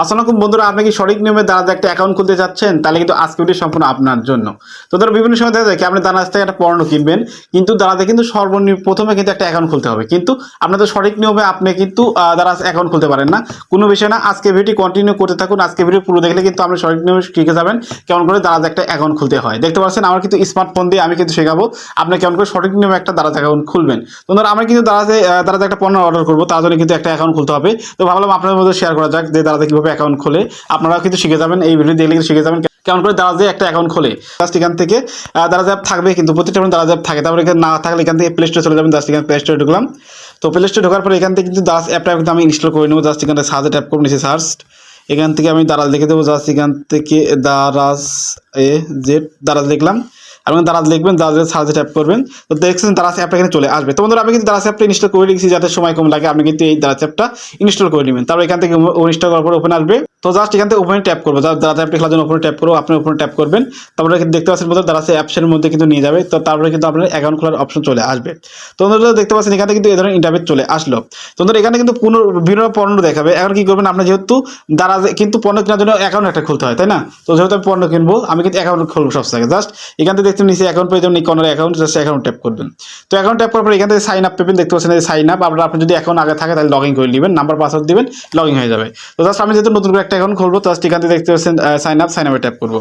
আসসালামু বন্ধুরা, আপনি কি সঠিক নিয়মে দাঁড়াতে একটা অ্যাকাউন্ট খুলতে চাচ্ছেন? তাহলে কিন্তু আজকে ভিডিও সম্পূর্ণ আপনার জন্য। তো ধরো বিভিন্ন সময় দেখা যায় আপনি দাঁড়াতে থেকে একটা পণ্য কিনবেন, কিন্তু দাঁড়াতে কিন্তু সর্বনিম্ন প্রথমে কিন্তু একটা অ্যাকাউন্ট খুলতে হবে। কিন্তু আপনাদের সঠিক নিয়মে আপনি কিন্তু দ্বারা অ্যাকাউন্ট খুলতে পারেন না। কোনো বিষয় না, আজকে ভিডিও কন্টিনিউ করতে থাকুন। আজকে ভিডিও পুরো দেখলে কিন্তু আপনি সঠিক নিয়মে শিখে যাবেন কেমন করে দাঁড়াতে একটা অ্যাকাউন্ট খুলতে হয়। দেখতে পাচ্ছেন, আমার কিন্তু স্মার্টফোন দিয়ে আমি কিন্তু শেখাবো আপনি কেমন করে সঠিক নিয়মে একটা দাঁড়াতে অ্যাকাউন্ট খুলবেন। তো ধরো, আমরা কিন্তু দাঁড়াতে দাঁড়াতে একটা পণ্য অর্ডার করব, তার জন্য কিন্তু একটা অ্যাকাউন্ট খুলতে হবে। তো ভাবলাম আপনাদের মধ্যে শেয়ার করা যাক যে দাঁড়াতে কীভাবে অ্যাকাউন্ট খোলে। আপনারাও কিন্তু শিখে যাবেন, এই ভিডিও দেখলে কিন্তু শিখে যাবেন কেমন করে দারাজে একটা অ্যাকাউন্ট খোলে। জাস্ট এখান থেকে দারাজ অ্যাপ থাকবে, কিন্তু প্রত্যেকটা দারাজ অ্যাপ থাকে। তারপরে এখানে না থাকলে এখান থেকে প্লে স্টোরে চলে যাবেন জাস্ট এখানে প্লে স্টোরে ঢুকলাম। তো প্লে স্টোরে ঢোকার পরে এখান থেকে কিন্তু দারাজ অ্যাপটা কিন্তু আমি ইনস্টল করে নেব। জাস্ট এখানে সার্চ ট্যাপ করে নিয়েছি সার্চ এখান থেকে আমি দারাজ লিখে দেবো। জাস্ট এখান থেকে দারাজ এ জেড দারাজ লিখলাম। আপনি দারাজ লিখবেন, দারাজের সার্চে ট্যাপ করবেন। তো দেখছেন দারাজ অ্যাপটা এখানে চলে আসবে। তো বন্ধুরা, আমি কিন্তু দারাজ অ্যাপটা ইনস্টল করে রেখেছি, যাতে সময় কম লাগে, আপনি কিন্তু এই দারাজ অ্যাপটা ইনস্টল করে নেবেন। তারপর এখান থেকে ইনস্টল করার পর ওপেন আসবে। তো জাস্ট এখান থেকে ওপেনে ট্যাপ করব। দারাজ অ্যাপটা খেলার জন্য ওপেনে ট্যাপ করব, আপনি ওপেনে ট্যাপ করবেন। তারপরে দেখতে পাচ্ছেন বন্ধুরা, দারাজ অ্যাপসের মধ্যে কিন্তু নিয়ে যাবে। তো তারপরে কিন্তু আপনার অ্যাকাউন্ট খোলার অপশন চলে আসবে। তো বন্ধুরা, দেখতে পাচ্ছেন এখানে কিন্তু এই ধরনের ইন্টারভেট চলে আসলো। তো বন্ধুরা, এখানে কিন্তু পুনর বিভিন্ন পণ্য দেখাবে। এখন কি করবেন আপনার যেহেতু দারাজ কিন্তু পণ্য কেনার জন্য অ্যাকাউন্ট একটা খুলতে হয়, তাই না? তো যেহেতু আমি পণ্য কিনবো, আমি কিন্তু অ্যাকাউন্ট খুলবো সব থেকে জাস্ট এখান থেকে দেখতে নিচে অ্যাকাউন্ট পেয়ে যাবেন, এই corner account just account tap করবেন। তো অ্যাকাউন্ট ট্যাপ করার পর এখান থেকে সাইন আপ পেবেন, দেখতে পাচ্ছেন সাইন আপ আপনার আপনি যদি অ্যাকাউন্ট আগে থাকে, তাহলে লগ ইন করে নেবেন নাম্বার পাসওয়ার্ড দিবেন লগ ইন হয়ে যাবে। তো জাস্ট আমি যেহেতু নতুন করে একটা অ্যাকাউন্ট খুলবো, তো জাস্ট এখান থেকে দেখতে পাচ্ছেন সাইন আপ সাইন আপে ট্যাপ করব।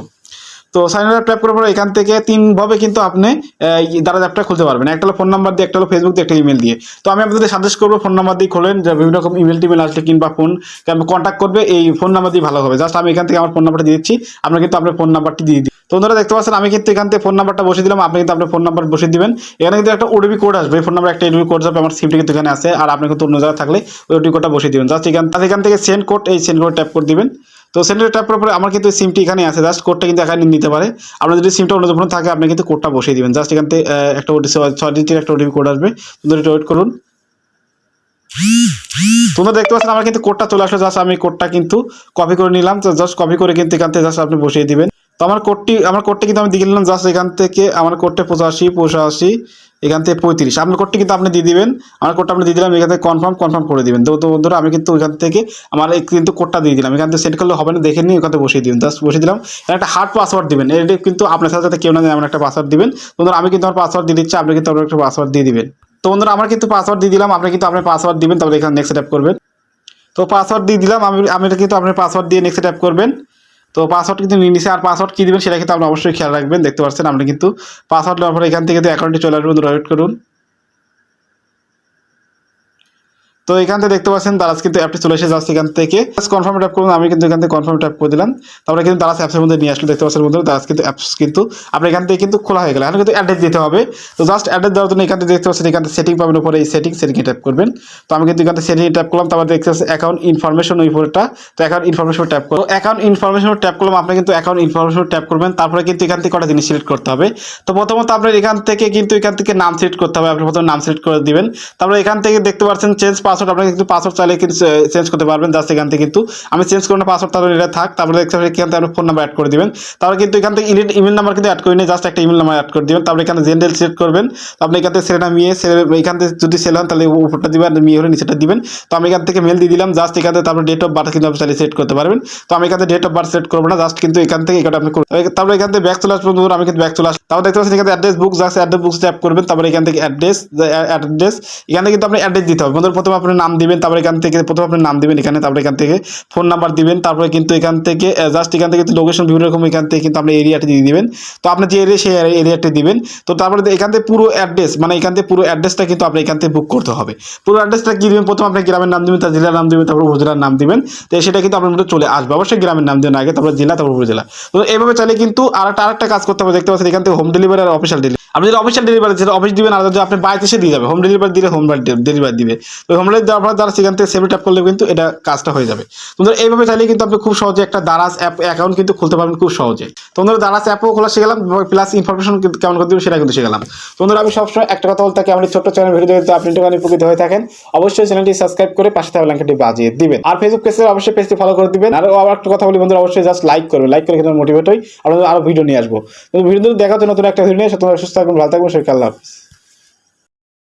তো সাইন আপ ট্যাপ করার পর এখান থেকে তিনভাবে কিন্তু আপনি দ্বারা অ্যাপটা খুলতে পারবেন। একটা হলো ফোন নাম্বার দিয়ে, একটা হলো ফেসবুক দিয়ে, একটা ইমেল দিয়ে। তো আমি আপনাদের সাজেস্ট করব ফোন নাম্বার দিয়ে খোলেন, যে বিভিন্ন রকম ইমেল টিমেল আসলে কিংবা ফোন কন্ট্যাক্ট করবে, এই ফোন নাম্বার দিয়ে ভালো হবে। জাস্ট আমি এখান থেকে আমার ফোন নাম্বারটা দিয়ে দিচ্ছি, আপনার কিন্তু আপনার ফোন নাম্বারটি দিয়ে দিই তো বন্ধুরা দেখতে পাচ্ছেন, আমি কিন্তু এখান থেকে ফোন নাম্বারটা বসে দিলাম, আপনি কিন্তু আপনার ফোন নাম্বার বসে দিবেন। এখানে কিন্তু একটা ওটিপি কোড আসবে ফোন নাম্বার একটা ওটিপি কোড যাবে, আমার সিমটি কিন্তু এখানে আছে, আর আপনি কিন্তু অন্য জায়গায় থাকলে ওই ওটিপি কোডটা বসে দিবেন। জাস্ট এখান থেকে সেন্ড কোড এই সেন্ড কোড ট্যাপ করে দিবেন। তো সেন্টার ট্যাপ করার পরে আমার কিন্তু সিমটি এখানে আছে জাস্ট কোডটা কিন্তু এখানে নিতে পারে। আপনার যদি সিমটা অন্য ফোনে থাকে, আপনি কিন্তু কোডটা বসিয়ে দিবেন। জাস্ট এখান থেকে একটা ওটি ছয় ডিজিটের একটা ওটিপি কোড আসবে। একটু ওয়েট করুন। তোমরা দেখতে পাচ্ছেন, আমার কিন্তু কোডটা চলে আসলো। জাস্ট আমি কোডটা কিন্তু কপি করে নিলাম। তো জাস্ট কপি করে কিন্তু এখান থেকে জাস্ট আপনি বসিয়ে দিবেন। তো আমার কোডটি আমার কোডটি কিন্তু আমি দিয়ে দিলাম। জাস্ট এখান থেকে আমার কোডটা পঁচাশি পঁচাশি। এখান থেকে পঁয়ত্রিশ। আপনার কোডটি কিন্তু আপনি দিয়ে দিবেন। আমার কোডটা আপনি দিয়ে দিলাম, এখান থেকে কনফার্ম কনফার্ম করে দিবেন। তো বন্ধুরা, আমি কিন্তু এখান থেকে আমার এই কিন্তু কোডটা দিয়ে দিলাম। এখান থেকে সেট করলে হবে না, দেখে নিয়ে ওখান বসিয়ে দিবেন। জাস্ট বসিয়ে দিলাম। একটা হার্ড পাসওয়ার্ড দিবেন। এটা কিন্তু আপনার সাথে সাথে কেউ না এমন একটা পাসওয়ার্ড দিবেন। বন্ধুরা, আমি কিন্তু আমার পাসওয়ার্ড দিয়ে দিচ্ছি, আপনি কিন্তু আপনার একটা পাসওয়ার্ড দিয়ে দিবেন। তো বন্ধুরা, আমার কিন্তু পাসওয়ার্ড দিয়ে দিলাম, আপনি কিন্তু আপনার পাসওয়ার্ড দিবেন, তারপরে এখানে নেক্সট ট্যাপ করবেন। তো পাসওয়ার্ড দিয়ে দিলাম, আমি আমি কিন্তু আপনার পাসওয়ার্ড দিয়ে নেক্সট ট্যাপ করবেন। তো পাসওয়ার্ড কিন্তু নিয়ে নিছে। আর পাসওয়ার্ড কী দেবেন সেটা কিন্তু আপনি অবশ্যই খেয়াল রাখবেন। দেখতে পাচ্ছেন, আপনি কিন্তু পাসওয়ার্ড নেওয়ার পরে এখান থেকে কিন্তু অ্যাকাউন্টে চলে আসবেন ওয়েট করুন। তো এখান থেকে দেখতে পাচ্ছেন দারাজ কিন্তু অ্যাপটি চলে এসে যাচ্ছে এখান থেকে কনফার্ম ট্যাপ করুন আমি কিন্তু এখান থেকে কনফার্ম ট্যাপ করে দিলাম তারপরে কিন্তু দারাজ অ্যাপসের মধ্যে নিয়ে আসলো দেখতে পাচ্ছেন বন্ধুরা দারাজ কিন্তু অ্যাপস কিন্তু আপনি এখান থেকে কিন্তু খোলা হয়ে গেল এখন কিন্তু অ্যাড্রেস দিতে হবে তো জাস্ট অ্যাড্রেস দেওয়ার জন্য এখান থেকে দেখতে পাচ্ছেন এখান থেকে সেটিং পাবেন উপরে এই সেটিং সেটিংয়ে ট্যাপ করবেন তো আমি কিন্তু এখান থেকে সেটিংয়ে ট্যাপ করলাম তারপর দেখতে পাচ্ছেন অ্যাকাউন্ট ইনফরমেশন ওই উপরটা তো অ্যাকাউন্ট ইনফরমেশন ট্যাপ করো অ্যাকাউন্ট ইনফরমেশন ট্যাপ করলাম আপনি কিন্তু অ্যাকাউন্ট ইনফরমেশন ট্যাপ করবেন তারপরে কিন্তু এখান থেকে কটা জিনিস সিলেক্ট করতে হবে তো প্রথমত আপনার এখান থেকে কিন্তু এখান থেকে নাম সিলেক্ট করতে হবে আপনি প্রথমে নাম সিলেক্ট করে দিবেন তারপরে এখান থেকে দেখতে পাচ্ছেন চেঞ্জ পাসওয়ার্ড আপনি কিন্তু পাসওয়ার্ড চাইলে কিন্তু চেঞ্জ করতে পারবেন জাস্ট এখান থেকে কিন্তু আমি চেঞ্জ করব না পাসওয়ার্ড এটা থাক তারপরে দেখতে পাবেন এখান থেকে ফোন নাম্বার অ্যাড করে দিবেন তারপরে কিন্তু এখান থেকে ইমেল নাম্বার কিন্তু অ্যাড করে জাস্ট একটা ইমেল নাম্বার অ্যাড করে দিবেন তারপরে এখানে জেনারেল সিলেক্ট করবেন তো আপনি এখান থেকে ছেলেটা মেয়ে ছেলে এখান থেকে যদি ছেলে হন তাহলে উপরটা দিবেন আর মেয়ে হলে নিচেটা দিবেন তো আমি এখান থেকে মেল দিয়ে দিলাম জাস্ট এখান থেকে তারপরে ডেট অফ বার্থ কিন্তু আপনি চাইলে সেট করতে পারবেন তো আমি এখান থেকে ডেট অফ বার্থ সেট করব না জাস্ট কিন্তু এখান থেকে এটা আপনি তারপরে এখান থেকে ব্যাক চলে ধরুন আমি কিন্তু ব্যাক চলে আসব তারপর দেখতে পাচ্ছেন এখানে address book just address book tap করবেন তারপরে এখান থেকে অ্যাড্রেস অ্যাড্রেস এখানে কিন্তু আপনি অ্যাড্রেস দিতে হবে বন্ধুর প্রথমে আপনি নাম দিবেন, তারপরে এখান থেকে প্রথমে আপনি নাম দিবেন এখানে, তারপরে এখান থেকে ফোন নাম্বার দিবেন, তারপরে কিন্তু এখান থেকে জাস্ট এখান থেকে লোকেশন বিভিন্ন রকম এখান থেকে কিন্তু আপনি এরিয়াটি দিয়ে দিবেন। তো আপনি যে এরিয়া সেই এরিয়াটি দিবেন। তো তারপরে এখান থেকে পুরো অ্যাড্রেস মানে এখান থেকে পুরো অ্যাড্রেসটা কিন্তু আপনি এখান থেকে বুক করতে হবে। পুরো অ্যাড্রেসটা কি দিবেন? প্রথম আপনি গ্রামের নাম দিবেন, তার জেলার নাম দিবেন, তারপর উপজেলার নাম দিবেন। তো সেটা কিন্তু আপনার মধ্যে চলে আসবে। অবশ্যই গ্রামের নাম দিবেন আগে, তারপর জেলা, তারপর উপজেলা। তো এইভাবে চাইলে কিন্তু আর একটা কাজ করতে হবে। দেখতে পাচ্ছেন এখান থেকে হোম ডেলিভারি আর অফিসিয়াল ডেলিভারি আপনি যদি অফিসিয়াল ডেলিভারি যেটা অফিস দিবেন, আর যদি আপনি বাড়িতে এসে দিয়ে যাবে হোম ডেলিভারি দিলে হোম ডেলিভারি দিবে। তো হোম ডেলিভারি দেওয়ার পর তারা সেখান থেকে সেভি ট্যাপ করলে কিন্তু এটা কাজটা হয়ে যাবে। তোমরা এইভাবে চাইলে কিন্তু আপনি খুব সহজে একটা দারাজ অ্যাপ অ্যাকাউন্ট কিন্তু খুলতে পারবেন খুব সহজে। তোমরা দারাজ অ্যাপও খোলা শিখলাম প্লাস ইনফরমেশন কেমন করতে সেটা কিন্তু শিখলাম। তোমরা আমি সবসময় একটা কথা বলতে থাকি, আমার ছোট্ট চ্যানেল ভিডিও দেখতে আপনি একটুখানি উপকৃত হয়ে থাকেন। অবশ্যই চ্যানেলটি সাবস্ক্রাইব করে পাশে থাকা ল্যাঙ্কটি বাজিয়ে দিবেন। আর ফেসবুক পেজে অবশ্যই পেজটি ফলো করে দিবেন। আর আবার একটা কথা বলি বন্ধুরা, অবশ্যই জাস্ট লাইক করবে। লাইক করে কিন্তু মোটিভেট হই। আপনাদের আরও ভিডিও নিয়ে আসব। ভিডিও দেখার জন্য নতুন একটা ভিডিও নিয়ে সুস্থ থাকবেন ভালো থাকবেন সবাইকে আল্লাহ হাফিজ।